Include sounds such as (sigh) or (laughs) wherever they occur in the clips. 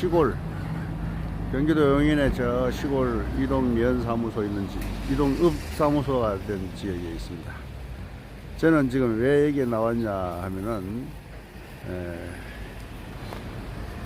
시골 경기도 용인의 저 시골 이동면 사무소 있는 지 이동읍 사무소가 된 지역에 있습니다. 저는 지금 왜 여기에 나왔냐 하면은 에,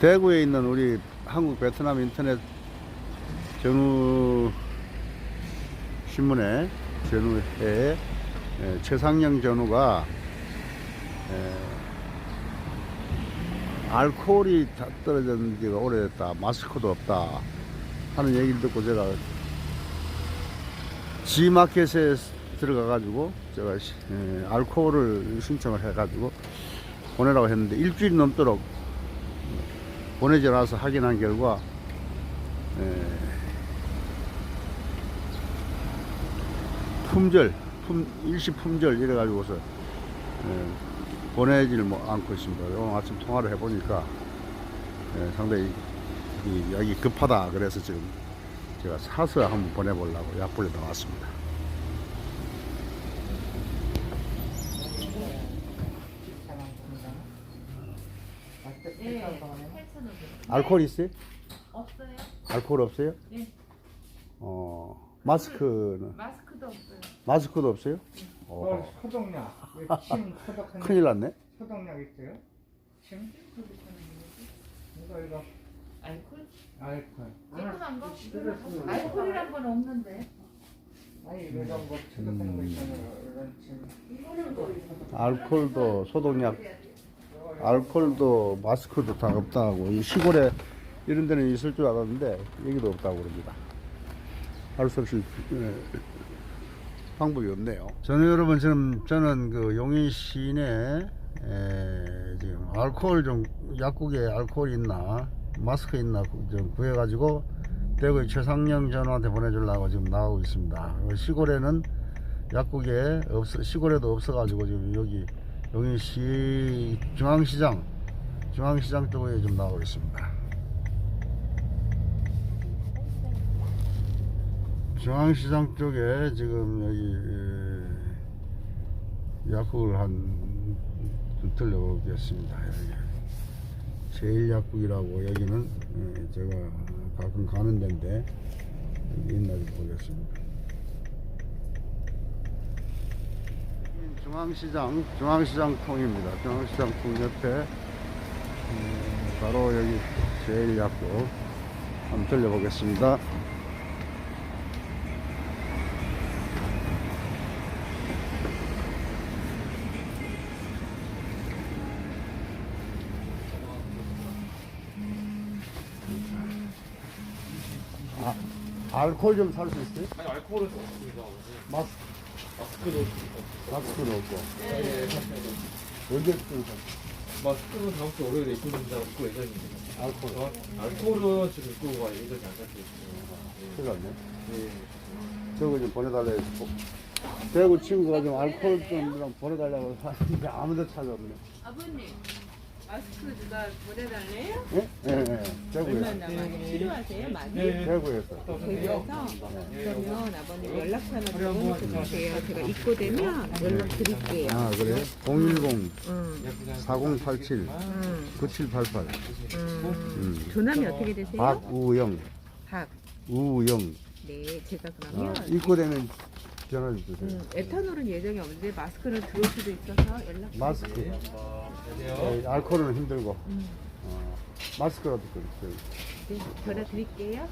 대구에 있는 우리 한국 베트남 인터넷 전후 신문의 전후에 에, 최상영 전후가 에, 알코올이 다 떨어진 지가 오래됐다. 마스크도 없다. 하는 얘기를 듣고 제가 G마켓에 들어가가지고 제가 알코올을 신청을 해가지고 보내라고 했는데 일주일 넘도록 보내지 않아서 확인한 결과 에, 품절, 품, 일시 품절 이래가지고서 에, 보내지를 뭐 않고 있습니다. 오늘 아침 통화를 해보니까 예, 상당히 이 약이 급하다 그래서 지금 제가 사서 한번 보내보려고 약불에 나왔습니다. 네, 8,500원. 알코올 있어요? 없어요? 알코올 없어요? 네. 어 마스크는 마스크도 없어요. 마스크도 없어요? 어, 어, 소독약. 이거 침 소독하는 큰일 났네. 소독약 있어요? 침? 이거 이거 알콜? 알코올. 깨끗한 거? 그렇습니다. 알콜이란 건 없는데. 아니 이런 거 소독하는 거 있잖아요. 이런 침. 이거는 뭐? 알코올도 소독약, 알코올도 마스크도 다 없다고 이 시골에 이런 데는 있을 줄 알았는데 여기도 없다고 그럽니다. 할 수 없이 예, 방법이 없네요. 저는 여러분 지금 저는 그 용인 시내 에, 지금 알코올 좀 약국에 알코올 있나 마스크 있나 좀 구해가지고 대구의 최상령 전우한테 보내주려고 지금 나오고 있습니다. 시골에는 약국에 없어 시골에도 없어가지고 지금 여기 용인시 중앙시장 중앙시장 쪽에 좀 나오고 있습니다. 중앙시장 쪽에 지금 여기 에, 약국을 한 좀 들려보겠습니다. 여기 제일 약국이라고 여기는 에, 제가 가끔 가는 데인데 좀 보겠습니다. 중앙시장 중앙시장 통입니다. 중앙시장 통 옆에 음, 바로 여기 제일 약국 한번 들려보겠습니다. 알코올 좀 살 수 있어요? 아니 알코올은 없습니다. 마스, 마스크도 없고. 마스크는 없고. 네. 언제쯤 마스크는 다음 주 월요일에 입고됩니다. 입고 예정입니다. 알코올 어, 알코올은 지금 입고 가 예정이 안 잡혀 있어요. 큰일 났네. 네. 저거 좀 보내달래. 고 대구 친구가 좀 알코올 좀 보내달라고 하는데 아무도 찾아없네. 아버님, 마스크 누가 보내달래요? 예? 예, 예. 대구에서. 많이 필요하세요? 많이? 네. 대구에서. 그래서 그러면 아버님 연락처 하나 적어주세요. 제가 입고 되면 연락 드릴게요. 아, 그래요? 010 음, 4087 음, 9788. 음. 음. 조남이 어떻게 되세요? 박우영. 박. 우영. 네, 제가 아, 그러면 입고 되면 전화 주세요. 음, 에탄올은 예정이 없는데 마스크는 들어올 수도 있어서 연락 마스크. 예, 알코올은 힘들고. 음. 어, 마스크라도 그렇죠. 네, 전화 드릴게요.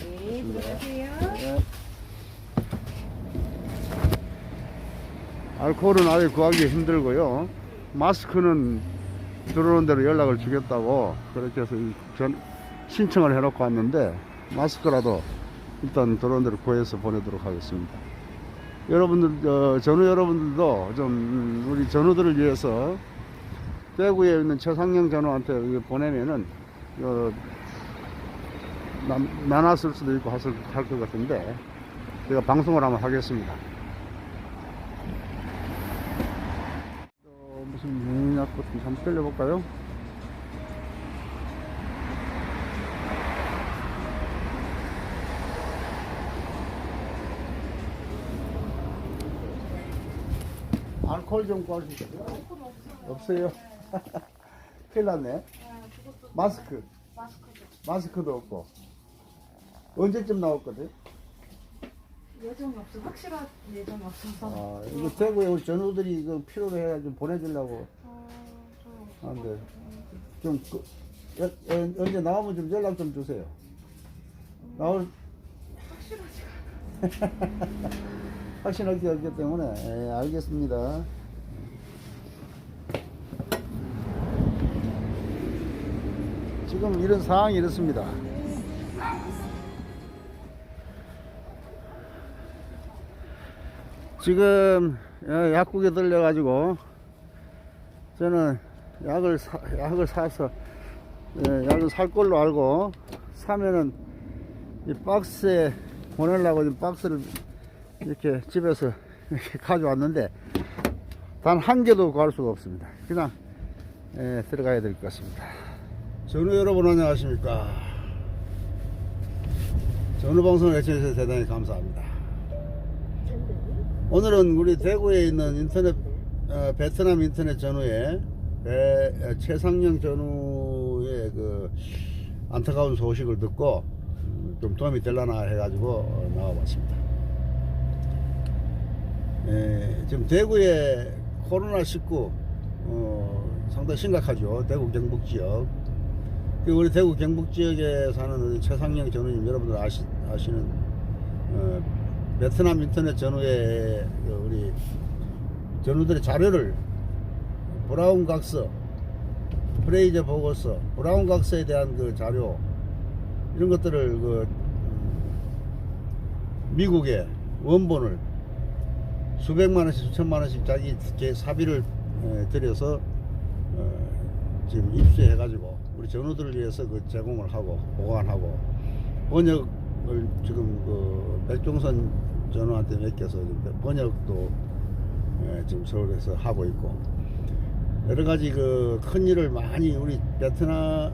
네, 들어가세요. 알코올은 아예 구하기 힘들고요. 마스크는 들어오는 대로 연락을 주겠다고 그렇게 해서 이 전, 신청을 해놓고 왔는데 마스크라도 일단 들어오는 대로 구해서 보내도록 하겠습니다. 여러분들, 어, 전우 여러분들도 좀 음, 우리 전우들을 위해서 대구에 있는 최상영 전우한테 보내면은 어, 남- 나눴을 수도 있고 할것 같은데 제가 방송을 한번 하겠습니다. 어, 무슨 용약고 좀 잠시 들려볼까요? 알코올 좀 있어요? 없어요. 큰일 났네. 아, 그것도 마스크. 마스크도. 마스크도 없고. 언제쯤 나왔거든? 예정이 없어. 확실한 예정이 없어서. 아, 이거 대구에 우리 전우들이 이거 필요로 해야 좀 보내주려고 어, 저 하는데 좀 그, 여- 여- 언제 나오면 좀 연락 좀 주세요. 나올 확실하지가 (laughs) 확신하기 없기 때문에 예, 알겠습니다. 지금 이런 상황이 이렇습니다. 지금 어, 약국에 들려가지고 저는 약을 사, 약을 사서 예, 약을 살 걸로 알고 사면은 이 박스에 보내려고 지금 박스를 이렇게 집에서 이렇게 가져왔는데 단 한 개도 구할 수가 없습니다. 그냥 예, 들어가야 될 것 같습니다. 전우 여러분 안녕하십니까? 전우 방송을 애청해주셔서 대단히 감사합니다. 오늘은 우리 대구에 있는 인터넷 어, 베트남 인터넷 전우의 배- 어, 최상령 전우의 그 안타까운 소식을 듣고 음, 좀 도움이 되려나 해가지고 어, 나와봤습니다. 예, 지금 대구에 코로나19 어, 상당히 심각하죠. 대구 경북 지역. 그 우리 대구 경북 지역에 사는 우리 최상영 전우님 여러분들 아시, 아시는 어, 베트남 인터넷 전후에 그 우리 전우들의 자료를 브라운 각서, 프레이저 보고서, 브라운 각서에 대한 그 자료 이런 것들을 그 음, 미국에 원본을 수백만 원씩 수천만 원씩 자기 개 사비를 에, 들여서 어, 지금 입수해 가지고 우리 전우들을 위해서 그 제공을 하고 보관하고 번역을 지금 그 백종선 전우한테 맡겨서 번역도 에, 지금 서울에서 하고 있고 여러 가지 그 큰 일을 많이 우리 베트남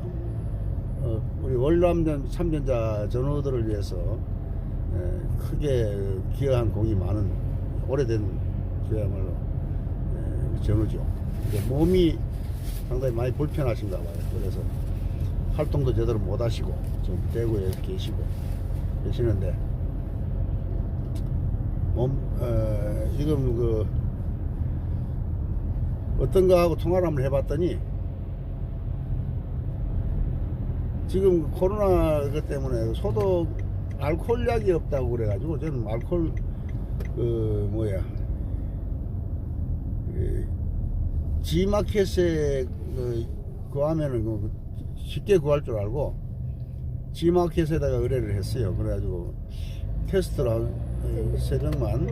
어, 우리 월남 참전자 전우들을 위해서 에, 크게 기여한 공이 많은 오래된 그야말로 에, 전우죠. 몸이 상당히 많이 불편하신가 봐요. 그래서 활동도 제대로 못 하시고 지금 대구에 계시고 계시는데 몸 어, 지금 그 어떤 거하고 통화를 한번 해봤더니 지금 코로나 그 때문에 소독 알코올 약이 없다고 그래가지고 저는 알코올 그 뭐야 그 G마켓에 그 구하면은 그 쉽게 구할 줄 알고 G마켓에다가 의뢰를 했어요. 그래가지고 테스트를 한세 병만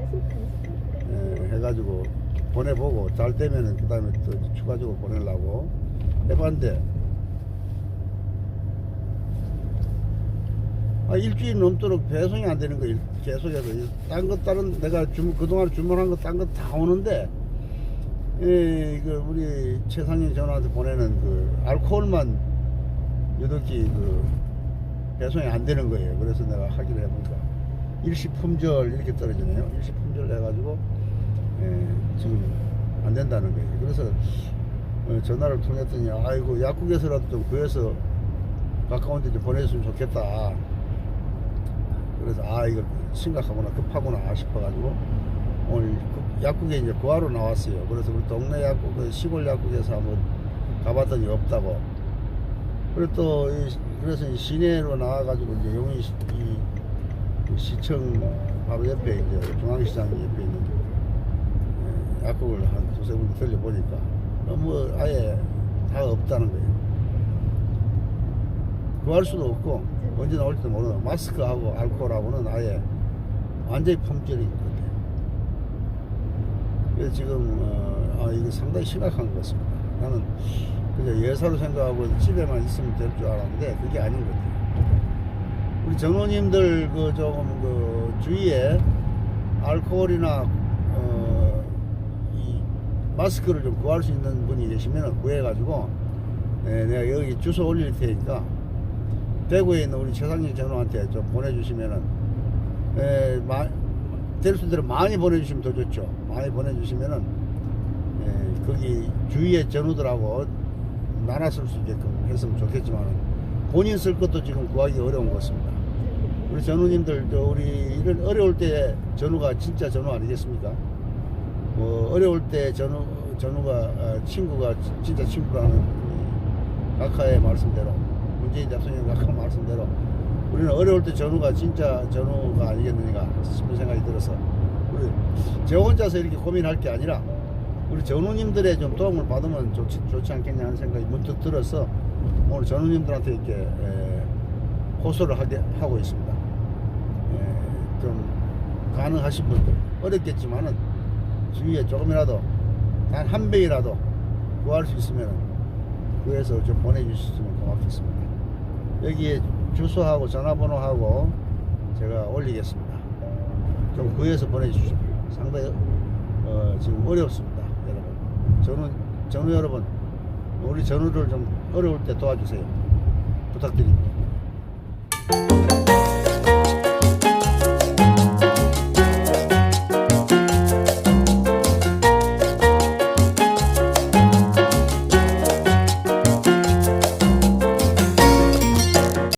예, 해가지고 보내보고 잘 되면은 그 다음에 또 추가적으로 보내려고 해봤는데 아, 일주일 넘도록 배송이 안 되는 거예요. 계속해서. 딴 것, 다른, 내가 주문, 그동안 주문한 거딴거다 오는데, 예, 그, 우리 최상현 전화한테 보내는 그, 알코올만 유독히 그, 배송이 안 되는 거예요. 그래서 내가 하기로 해보니까, 일시 품절 이렇게 떨어지네요. 일시 품절 해가지고, 예, 지금 안 된다는 거예요. 그래서, 어, 전화를 통했더니, 아이고, 약국에서라도 좀 구해서 가까운 데 좀 보내줬으면 좋겠다. 그래서 아 이거 심각하구나 급하구나 싶어가지고 오늘 그 약국에 이제 구하러 나왔어요. 그래서 우리 동네 약국 그 시골 약국에서 한번 가봤더니 없다고. 그리고 또 이- 그래서 이 시내로 나와가지고 이제 용인 시, 시청 바로 옆에 이제 중앙시장 옆에 있는 예, 약국을 한 두세 군데 들려보니까 너무 아예 다 없다는 거예요. 구할 수도 없고 언제 나올지도 모르는 마스크하고 알코올하고는 아예 완전히 같아요. 그래서 지금 어, 아, 이거 상당히 심각한 것 같습니다. 나는 그냥 예사로 생각하고 집에만 있으면 될 줄 알았는데 그게 아닌 것 같아요. 우리 전우님들 그 조금 그 주위에 알코올이나 어, 이 마스크를 좀 구할 수 있는 분이 계시면 구해가지고 예, 내가 여기 주소 올릴 테니까 대구에 있는 우리 최상진 전우한테 좀 보내주시면은 에, 마, 있도록 많이 보내주시면 더 좋죠. 많이 보내주시면은 에, 거기 주위의 전우들하고 나눠 쓸 수 있게끔 했으면 좋겠지만 본인 쓸 것도 지금 구하기 어려운 것 같습니다. 우리 전우님들 저 우리 이런 어려울 때 전우가 진짜 전우 아니겠습니까? 뭐 어려울 때 전우 전우가 아, 친구가 지- 진짜 친구라는 이 각하의 말씀대로 문재인 대통령 각하 말씀대로 우리는 어려울 때 전우가 진짜 전우가 아니겠느냐 싶은 생각이 들어서 우리 저 혼자서 이렇게 고민할 게 아니라 우리 전우님들의 좀 도움을 받으면 좋지, 좋지 않겠냐 하는 생각이 문득 들어서 오늘 전우님들한테 이렇게 에, 호소를 하게 하고 있습니다. 에, 좀 가능하신 분들 어렵겠지만은 주위에 조금이라도 단 한 배이라도 구할 수 있으면 구해서 좀 보내주셨으면 고맙겠습니다. 여기에 주소하고 전화번호하고 제가 올리겠습니다. 좀 구해서 보내주십시오. 상당히 어, 지금 어렵습니다, 여러분. 전우 전우 여러분, 우리 전우를 좀 어려울 때 도와주세요. 부탁드립니다.